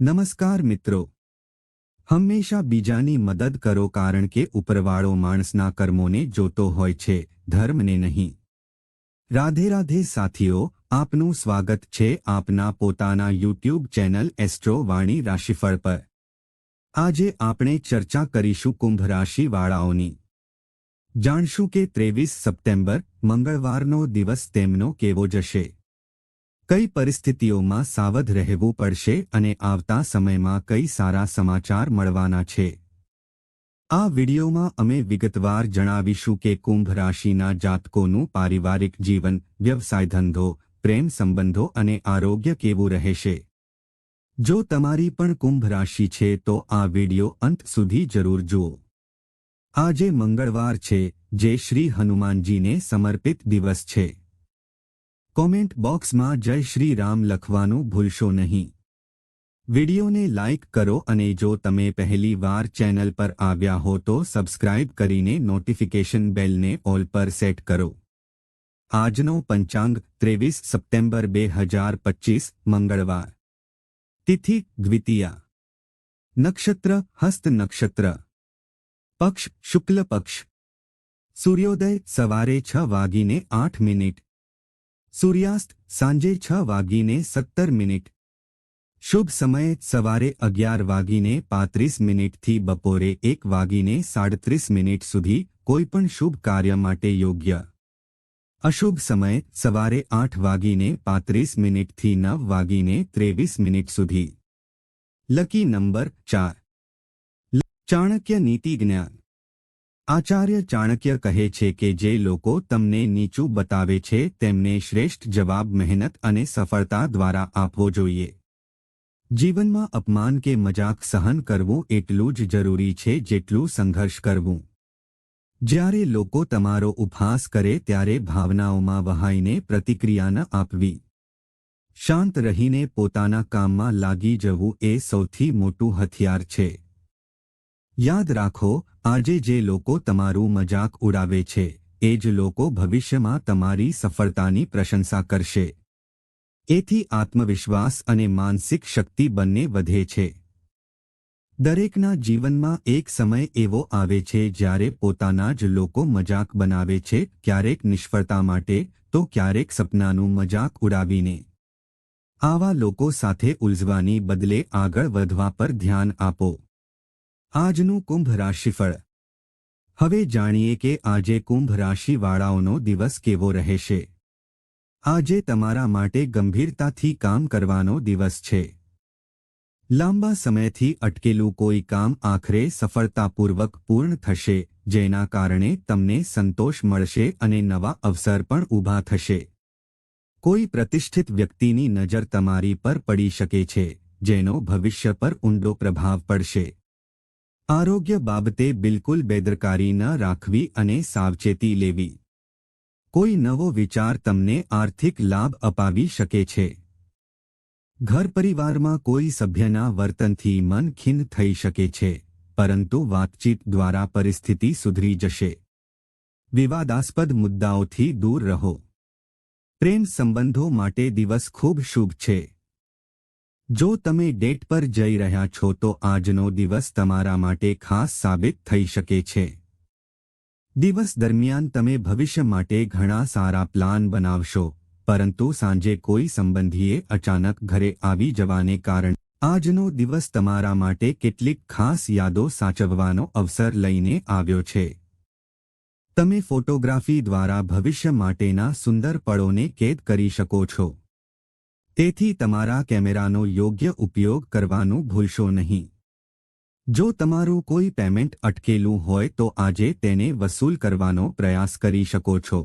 નમસ્કાર મિત્રો. હંમેશા બીજાની મદદ કરો કારણ કે ઉપરવાળો માણસના કર્મોને જોતો હોય છે, ધર્મને નહીં. રાધે રાધે સાથીઓ, આપનું સ્વાગત છે આપના પોતાના યુટ્યુબ ચેનલ એસ્ટ્રો વાણી રાશિફળ પર. આજે આપણે ચર્ચા કરીશું કુંભ રાશિવાળાઓની. જાણશું કે ત્રેવીસ સપ્ટેમ્બર, મંગળવારનો દિવસ તેમનો કેવો જશે? કઈ પરિસ્થિતિઓમાં સાવધ રહેવું પડશે અને આવતા સમયમાં કઈ સારા સમાચાર મળવાના છે? આ વિડીયોમાં અમે વિગતવાર જણાવીશું કે કુંભ રાશિના જાતકોનું પારિવારિક જીવન, વ્યવસાય ધંધો, પ્રેમ સંબંધો અને આરોગ્ય કેવું રહેશે? જો તમારી પણ કુંભ રાશિ છે તો આ વીડિયો અંત સુધી જરૂર જુઓ. આજે મંગળવાર છે, જે શ્રી હનુમાનજીને સમર્પિત દિવસ છે. કોમેન્ટ બોક્સમાં જય શ્રી રામ લખવાનું ભૂલશો નહીં વિડિયોને લાઇક કરો અને જો તમે પહેલી વાર ચેનલ પર આવ્યા હો તો સબસ્ક્રાઇબ કરીને નોટિફિકેશન બેલને ઓલ પર સેટ કરો આજનો પંચાંગ ત્રેવીસ સપ્ટેમ્બર બે હજાર પચીસ મંગળવાર તિથિ દ્વિતીયા નક્ષત્ર હસ્ત નક્ષત્ર પક્ષ શુક્લ પક્ષ સૂર્યોદય સવારે છ વાગીને આઠ મિનિટ સૂર્યાસ્ત સાંજે છ વાગીને સત્તર મિનિટ. શુભ સમય સવારે અગિયાર વાગીને પાંત્રીસ મિનિટથી બપોરે એક વાગીને સાડત્રીસ મિનિટ સુધી કોઈપણ શુભ કાર્ય માટે યોગ્ય. અશુભ સમય સવારે આઠ વાગીને પાંત્રીસ મિનિટથી નવ વાગીને ત્રેવીસ મિનિટ સુધી. લકી નંબર ચાર. ચાણક્ય નીતિ જ્ઞાન. આચાર્ય ચાણક્ય કહે છે કે જે લોકો તમને નીચું બતાવે છે, તેમને શ્રેષ્ઠ જવાબ મહેનત અને સફળતા દ્વારા આપવો જોઈએ. જીવનમાં અપમાન કે મજાક સહન કરવું એટલું જ જરૂરી છે જેટલું સંઘર્ષ કરવું. જ્યારે લોકો તમારો ઉપહાસ કરે ત્યારે ભાવનાઓમાં વહાઈને પ્રતિક્રિયા ન આપવી. શાંત રહીને પોતાના કામમાં લાગી જવું એ સૌથી મોટું હથિયાર છે. યાદ રાખો આજે જે લોકો તમારું મજાક ઉડાવે છે, એ જ લોકો ભવિષ્યમાં તમારી સફળતાની પ્રશંસા કરશે. એથી આત્મવિશ્વાસ અને માનસિક શક્તિ બંને વધે છે. દરેકના જીવનમાં એક સમય એવો આવે છે જ્યારે પોતાના જ લોકો મજાક બનાવે છે, ક્યારેક નિષ્ફળતા માટે, તો ક્યારેક સપનાનું મજાક ઉડાવીને. આવા લોકો સાથે ઉલઝવાની બદલે આગળ વધવા પર ધ્યાન આપો. આજનું કુંભ રાશિફળ. હવે જાણીએ કે આજે કુંભ રાશિવાળાઓનો દિવસ કેવો રહેશે. આજે તમારા માટે ગંભીરતાથી કામ કરવાનો દિવસ છે. લાંબા સમયથી અટકેલું કોઈ કામ આખરે સફળતાપૂર્વક પૂર્ણ થશે, જેના કારણે તમને સંતોષ મળશે અને નવા અવસર પણ ઊભા થશે. કોઈ પ્રતિષ્ઠિત વ્યક્તિની નજર તમારી પર પડી શકે છે, જેનો ભવિષ્ય પર ઊંડો પ્રભાવ પડશે. આરોગ્ય બાબતે બિલકુલ બેદરકારી ન રાખવી અને સાવચેતી લેવી. કોઈ નવો વિચાર તમને આર્થિક લાભ અપાવી શકે છે. ઘર પરિવારમાં કોઈ સભ્યના વર્તનથી મન ખિન્ન થઈ શકે છે, પરંતુ વાતચીત દ્વારા પરિસ્થિતિ સુધરી જશે. વિવાદાસ્પદ મુદ્દાઓથી દૂર રહો. પ્રેમ સંબંધો માટે દિવસ ખૂબ શુભ છે. જો તમે ડેટ પર જઈ રહ્યા છો તો આજનો દિવસ તમારા માટે ખાસ સાબિત થઈ શકે છે. દિવસ દરમિયાન તમે ભવિષ્ય માટે ઘણા સારા પ્લાન બનાવશો, પરંતુ સાંજે કોઈ સંબંધીએ અચાનક ઘરે આવી જવાને કારણે આજનો દિવસ તમારા માટે કેટલીક ખાસ યાદો સાચવવાનો અવસર લઈને આવ્યો છે. તમે ફોટોગ્રાફી દ્વારા ભવિષ્ય માટેના સુંદર પળોને કેદ કરી શકો છો. તેથી તમારા કેમેરાનો યોગ્ય ઉપયોગ કરવાનું ભૂલશો નહીં. જો તમારું કોઈ પેમેન્ટ અટકેલું હોય તો આજે તેને વસૂલ કરવાનો પ્રયાસ કરી શકો છો.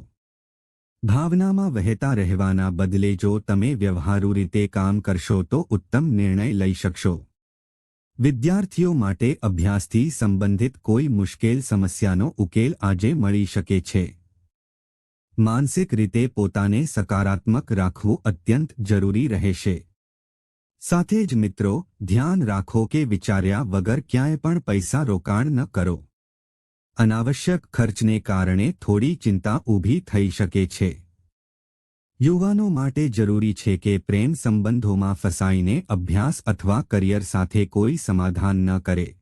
ભાવનામાં વહેતા રહેવાના બદલે જો તમે વ્યવહારુ રીતે કામ કરશો તો ઉત્તમ નિર્ણય લઈ શકશો. વિદ્યાર્થીઓ માટે અભ્યાસથી સંબંધિત કોઈ મુશ્કેલ સમસ્યાનો ઉકેલ આજે મળી શકે છે. માનસિક રીતે પોતાને સકારાત્મક રાખવું અત્યંત જરૂરી રહેશે. સાથે જ મિત્રો, ધ્યાન રાખો કે વિચાર્યા વગર ક્યાંય પણ પૈસા રોકાણ ન કરો. અનાવશ્યક ખર્ચને કારણે થોડી ચિંતા ઊભી થઈ શકે છે. યુવાનો માટે જરૂરી છે કે પ્રેમ સંબંધોમાં ફસાઈને અભ્યાસ અથવા કરિયર સાથે કોઈ સમાધાન ન કરે.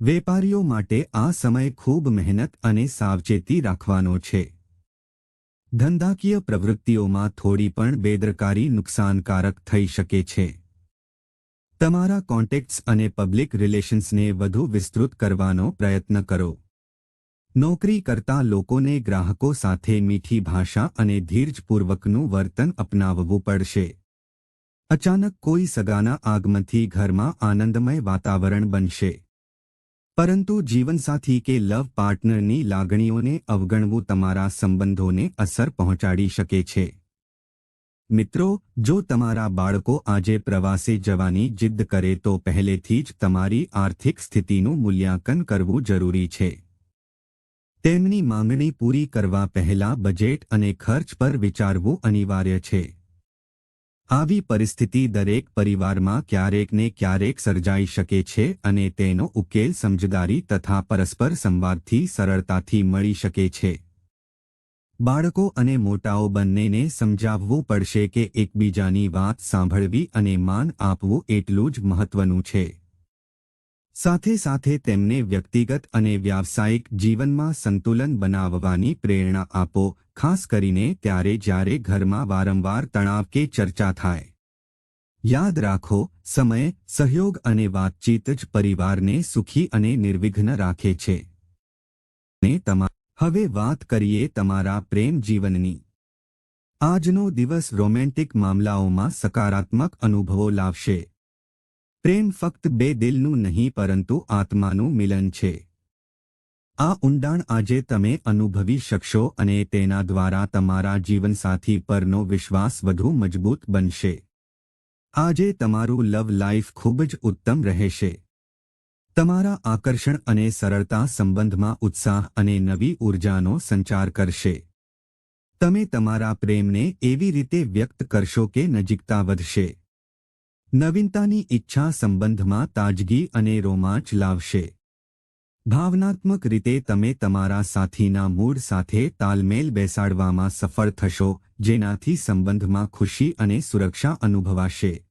વેપારીઓ માટે આ સમય ખૂબ મહેનત અને સાવચેતી રાખવાનો છે. ધંધાકીય પ્રવૃત્તિઓમાં થોડી પણ બેદરકારી નુકસાનકારક થઈ શકે છે. તમારા કોન્ટેક્ટ્સ અને પબ્લિક રિલેશન્સને વધુ વિસ્તૃત કરવાનો પ્રયત્ન કરો. નોકરી કરતા લોકોને ગ્રાહકો સાથે મીઠી ભાષા અને ધીરજપૂર્વકનું વર્તન અપનાવવું પડશે. અચાનક કોઈ સગાના આગમનથી ઘરમાં આનંદમય વાતાવરણ બનશે. પરંતુ જીવનસાથી કે લવ પાર્ટનરની લાગણીઓને અવગણવું તમારા સંબંધોને અસર પહોંચાડી શકે છે. મિત્રો, જો તમારા બાળકો આજે પ્રવાસે જવાની જિદ્દ કરે તો પહેલેથી જ તમારી આર્થિક સ્થિતિનું મૂલ્યાંકન કરવું જરૂરી છે. તેમની માંગણી પૂરી કરવા પહેલા બજેટ અને ખર્ચ પર વિચારવું અનિવાર્ય છે. આવી પરિસ્થિતિ દરેક પરિવારમાં ક્યારેક ને ક્યારેક સર્જાઈ શકે છે અને તેનો ઉકેલ સમજદારી તથા પરસ્પર સંવાદથી સરળતાથી મળી શકે છે. બાળકો અને મોટાઓ બંનેને સમજાવવું પડશે કે એકબીજાની વાત સાંભળવી અને માન આપવું એટલું જ મહત્વનું છે. સાથે સાથે તેમને વ્યક્તિગત અને વ્યાવસાયિક જીવનમાં સંતુલન બનાવવાની પ્રેરણા આપો, ખાસ કરીને ત્યારે જ્યારે ઘરમાં વારંવાર તણાવ કે ચર્ચા થાય. યાદ રાખો, સમય, સહયોગ અને વાતચીત જ પરિવારને સુખી અને નિર્વિઘ્ન રાખે છે. ને તમા, હવે વાત કરીએ તમારા પ્રેમ જીવનની. આજનો દિવસ રોમેન્ટિક મામલાઓમાં સકારાત્મક અનુભવો લાવશે. પ્રેમ ફક્ત બે દિલનું નહીં, પરંતુ આત્માનું મિલન છે. આ ઊંડાણ આજે તમે અનુભવી શકશો અને તેના દ્વારા તમારા જીવનસાથી પરનો વિશ્વાસ વધુ મજબૂત બનશે. આજે તમારું લવ લાઈફ ખૂબ જ ઉત્તમ રહેશે. તમારા આકર્ષણ અને સરળતા સંબંધમાં ઉત્સાહ અને નવી ઊર્જાનો સંચાર કરશે. તમે તમારા પ્રેમને એવી રીતે વ્યક્ત કરશો કે નજીકતા વધશે. નવીનતાની ઈચ્છા સંબંધમાં તાજગી અને રોમાંચ લાવશે. ભાવનાત્મક રીતે તમે તમારા સાથીના મૂડ સાથે તાલમેલ બેસાડવામાં સફળ થશો, જેનાથી સંબંધમાં ખુશી અને સુરક્ષા અનુભવાશે.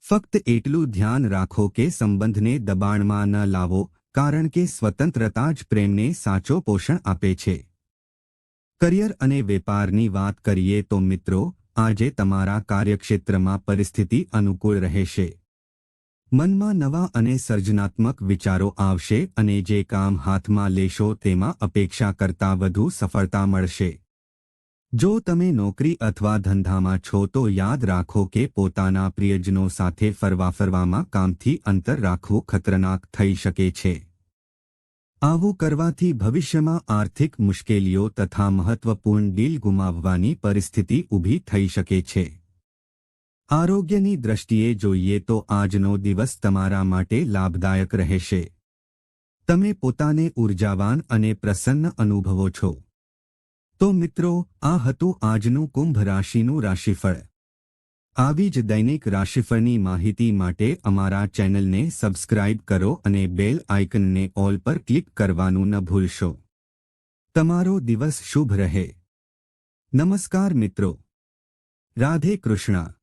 ફક્ત એટલું ધ્યાન રાખો કે સંબંધને દબાણમાં ન લાવો, કારણ કે સ્વતંત્રતા જ પ્રેમને સાચો પોષણ આપે છે. કરિયર અને વેપારની વાત કરીએ તો મિત્રો આજે તમારા કાર્યક્ષેત્રમાં પરિસ્થિતિ અનુકૂળ રહેશે. મનમાં નવા અને સર્જનાત્મક વિચારો આવશે અને જે કામ હાથમાં લેશો તેમાં અપેક્ષા કરતાં વધુ સફળતા મળશે. જો તમે નોકરી અથવા ધંધામાં છો તો યાદ રાખો કે પોતાના પ્રિયજનો સાથે ફરવા ફરવામાં કામથી અંતર રાખવું ખતરનાક થઈ શકે છે. આવું કરવાથી ભવિષ્યમાં આર્થિક મુશ્કેલીઓ તથા મહત્વપૂર્ણ ડીલ ગુમાવવાની પરિસ્થિતિ ઊભી થઈ શકે છે. આરોગ્યની દ્રષ્ટિએ જોઈએ તો આજનો દિવસ તમારા માટે લાભદાયક રહેશે. તમે પોતાને ઉર્જાવાન અને પ્રસન્ન અનુભવો છો. તો મિત્રો, આ હતું આજનું કુંભ રાશિનું રાશિફળ. આવી જ દૈનિક રાશિફળની માહિતી માટે અમારા ચેનલને સબસ્ક્રાઇબ કરો અને બેલ આઇકનને ઓલ પર ક્લિક કરવાનું ન ભૂલશો. તમારો દિવસ શુભ રહે. નમસ્કાર મિત્રો. રાધે કૃષ્ણ.